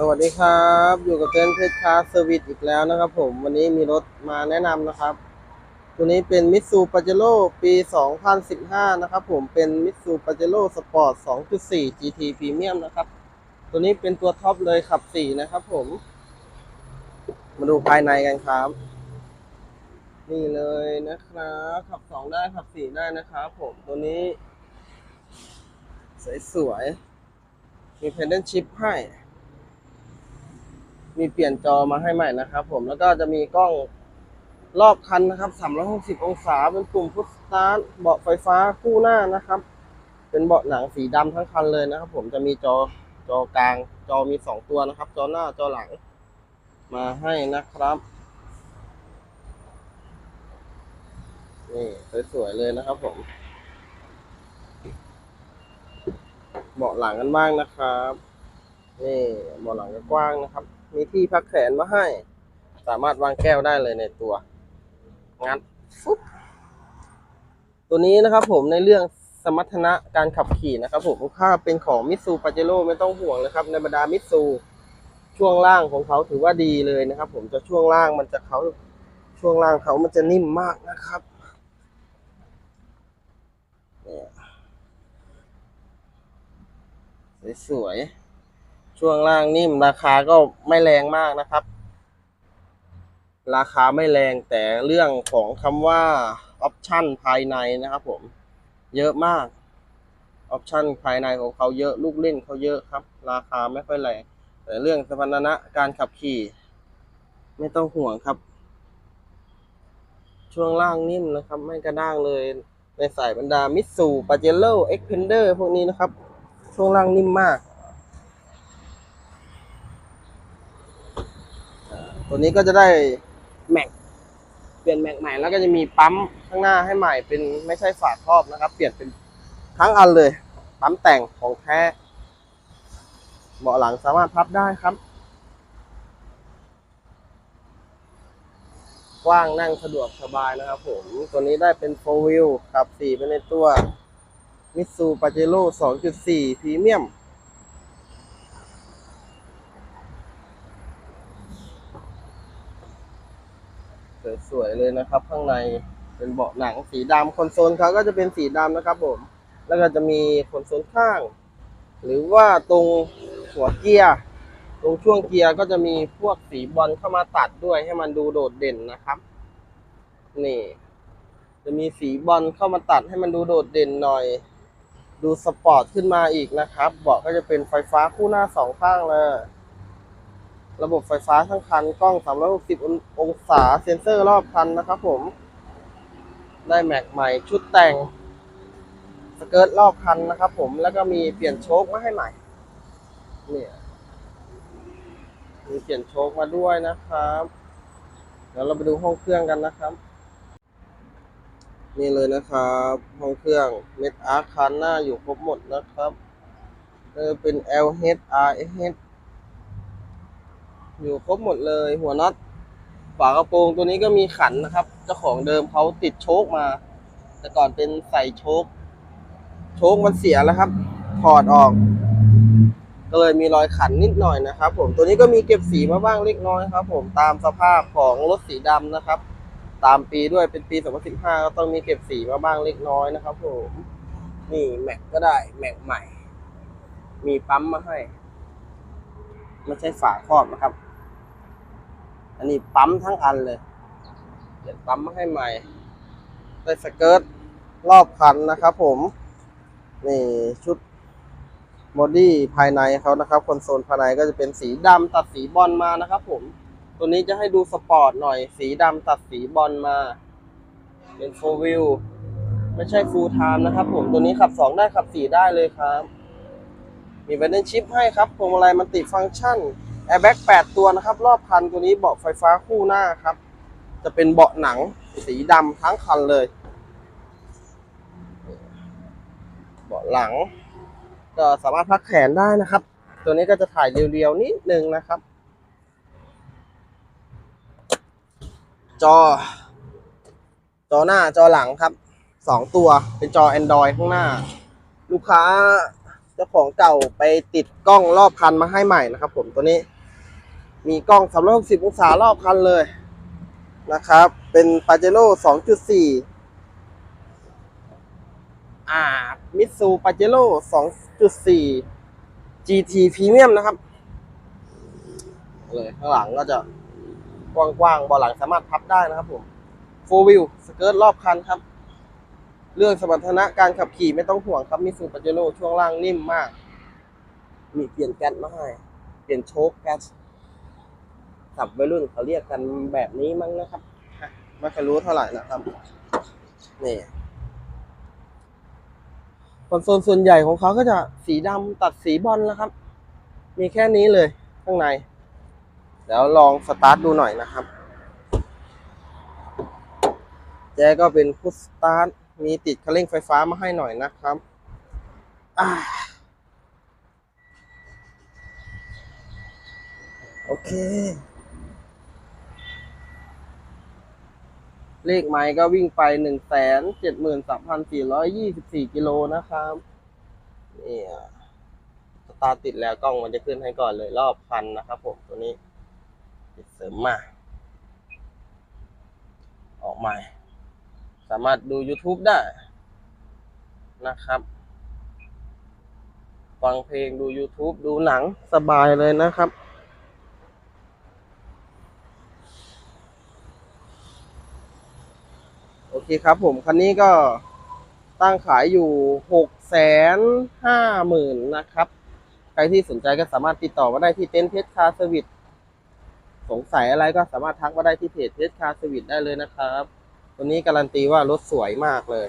สวัสดีครับ อยู่กับเต้นเพชรคาร์เซอร์วิสอีกแล้วนะครับผม วันนี้มีรถมาแนะนำนะครับ ตัวนี้เป็นมิ t ซูป a เจโร่ปี 2015 นะครับผมเป็นมิ t ซูป a เจโร่สปอร์ต 2.4 GT Premium นะครับ ตัวนี้เป็นตัวท็อปเลยขับ 4 นะครับผม มาดูภายในกันครับ นี่เลยนะครับขับ 2 ได้ขับ 4 ได้นะครับผมตัวนี้ สวยๆมี Pedal Shift ให้ มีเปลี่ยนจอมาให้ใหม่นะครับ ผมแล้วก็จะมีกล้องรอบคันนะครับ 360 องศา เป็นปุ่มพุทสตาร์ทเบาะไฟฟ้าคู่หน้านะครับ เป็นเบาะหนังสีดำทั้งคันเลยนะครับ ผมจะมีจอจอกลาง จอมี 2 ตัวนะครับ จอหน้าจอหลังมาให้นะครับนี่สวยๆเลยนะครับผมเบาะหลังกันบ้างนะครับนี่เบาะหลังก็กว้างนะครับ มีที่พักแขนมาให้ สามารถวางแก้วได้เลยในตัวงัดฟุ๊บตัวนี้นะครับผมในเรื่องสมรรถนะการขับขี่นะครับผมถ้าเป็นของมิ t ซูป a เจโร่ไม่ต้องห่วงเลยครับ ในบรรดามิ t ซูช่วงล่างของเขาถือว่าดีเลยนะครับผมจะช่วงล่างมันจะเขาช่วงล่างเขามันจะนิ่มมากนะครับเนี่ยสวยๆ ช่วงล่างนิ่มราคาก็ไม่แรงมากนะครับ ราคาไม่แรงแต่เรื่องของคำว่าออปชั่นภายในนะครับผมเยอะมากออปชั่นภายในของเขาเยอะลูกเล่นเขาเยอะครับ ราคาไม่ค่อยแรงแต่เรื่องสมรรถนะการขับขี่ ไม่ต้องห่วงครับ ช่วงล่างนิ่มนะครับ ไม่กระด้างเลยในสายบรรดามิ t ซูปาเจโร่เอ็กเพนเดอร์พวกนี้นะครับ ช่วงล่างนิ่มมาก ตัวนี้ก็จะได้แม็กเปลี่ยนแม็กใหม่แล้วก็จะมีปั๊มข้างหน้าให้ใหม่เป็นไม่ใช่ฝาครอบนะครับ เปลี่ยนเป็นทั้งอันเลย ปั๊มแต่งของแท้เบาะหลังสามารถพับได้ครับ กว้างนั่งสะดวกสบายนะครับผม ตัวนี้ได้เป็น4 wheel ขับ4ไปในตัวมิตซูปาเจโร่2.4พรีเมียม สวยๆเลยนะครับ ข้างในเป็นเบาะหนังสีดำคอนโซลเขาก็จะเป็นสีดำนะครับผมแล้วก็จะมีคอนโซลข้าง หรือว่าตรงหัวเกียร์ตรงช่วงเกียร์ก็จะมีพวกสีบอลเข้ามาตัดด้วยให้มันดูโดดเด่นนะครับ นี่ จะมีสีบอลเข้ามาตัดให้มันดูโดดเด่นหน่อย ดูสปอร์ตขึ้นมาอีกนะครับ เบาะก็จะเป็นไฟฟ้าคู่หน้าสองข้างเลย ระบบไฟฟ้าทั้งคันกล้อง 360ององศาเซ็นเซอร์รอบคันนะครับผม ได้แม็กใหม่ชุดแต่ง สเกิร์ตรอบคันนะครับผมแล้วก็มีเปลี่ยนโชคมาให้ใหม่เนี่ยมีเปลี่ยนโชคมาด้วยนะครับ เดี๋ยวเราไปดูห้องเครื่องกันนะครับ นี่เลยนะครับ ห้องเครื่องเม็ดอาร์คันหน้าอยู่ครบหมดนะครับเออเป็น LH RH อยู่ครบหมดเลย หัวน็อตฝากระโปรงตัวนี้ก็มีขันนะครับ เจ้าของเดิมเขาติดโชคมา แต่ก่อนเป็นใส่โชค โชคมันเสียแล้วครับ ถอดออก ก็เลยมีรอยขันนิดหน่อยนะครับ ผมตัวนี้ก็มีเก็บสีมาบ้างเล็กน้อยครับ ผมตามสภาพของรถสีดำนะครับ ตามปีด้วยเป็นปี 2015 ก็ต้องมีเก็บสีมาบ้างเล็กน้อยนะครับ ผมนี่แม็กก็ได้แม็กใหม่ มีปั๊มมาให้ไม่ใช่ฝาครอบนะครับ อันนี้ปั๊มทั้งอันเลยเดี๋ยวปั๊มมาให้ใหม่ได้สเกิร์ตรอบคันนะครับผมนี่ชุดบอดี้ภายในเขานะครับคอนโซลภายในก็จะเป็นสีดำตัดสีบอลมานะครับผมตัวนี้จะให้ดูสปอร์ตหน่อย สีดำตัดสีบอลมา เป็นโฟวิลไม่ใช่ฟูลไทม์นะครับผมตัวนี้ขับ 2 ได้ขับ 4 ได้เลยครับ มีแบนเดนชิปให้ครับพวงมาลัยมันติฟังก์ชัน แอร์แบ็ก8ตัวนะครับ รอบคันตัวนี้เบาะไฟฟ้าคู่หน้าครับ จะเป็นเบาะหนังสีดำทั้งคันเลย เบาะหลัง ก็สามารถพักแขนได้นะครับ ตัวนี้ก็จะถ่ายเรียวๆนิดนึงนะครับ จอ จอหน้าจอหลังครับสองตัวเป็นจอ Android ข้างหน้า ลูกค้าเจ้าของเก่าไปติดกล้องรอบคันมาให้ใหม่นะครับผมตัวนี้ มีกล้อง 360 องศารอบคันเลยนะครับ เป็นปาเจโร่2.4 อ่า มิตซูปาเจโร่2.4 GT Premium นะครับ เลยข้างหลังก็จะกว้างๆเบาหลังสามารถพับได้นะครับผม4 wheel สเกิร์ตรอบคันครับ เรื่องสมรรถนะการขับขี่ไม่ต้องห่วงครับมิซูปาเจโร่ช่วงล่างนิ่มมาก มีเปลี่ยนแก๊สมาให้ เปลี่ยนโชคแก๊ส สับวัยรุ่นเขาเรียกกันแบบนี้มั้งนะครับไม่เคยรู้เท่าไหร่นะครับนี่คอนโซลส่วนใหญ่ของเขาก็จะสีดำตัดสีบอลแล้วครับ มีแค่นี้เลยข้างใน เดี๋ยวลองสตาร์ทดูหน่อยนะครับ แจก็เป็นพุทสตาร์ท มีติดคันเร่งไฟฟ้ามาให้หน่อยนะครับโอเค เลขไม้ก็วิ่งไปหนึ่งแสนเจ็ดหมื่นสามพันสี่ร้อยยี่สิบสี่กิโลนะครับนี่สตาร์ติดแล้วกล้องมันจะขึ้นให้ก่อนเลยรอบพันนะครับผมตัวนี้ติดเสริมมา ออกใหม่ สามารถดู YouTube ได้นะครับ ฟังเพลงดู YouTube ดูหนังสบายเลยนะครับ โอ เคครับผมคันนี้ก็ตั้งขายอยู่หกแสนห้าหมื่นนะครับ ใครที่สนใจก็สามารถติดต่อมาได้ที่เต็นท์เพชรคาร์เซอร์วิตสงสัยอะไรก็สามารถทักมาได้ที่เพจเพชรคาร์เซอร์วิตได้เลยนะครับ ตัวนี้การันตีว่ารถสวยมากเลย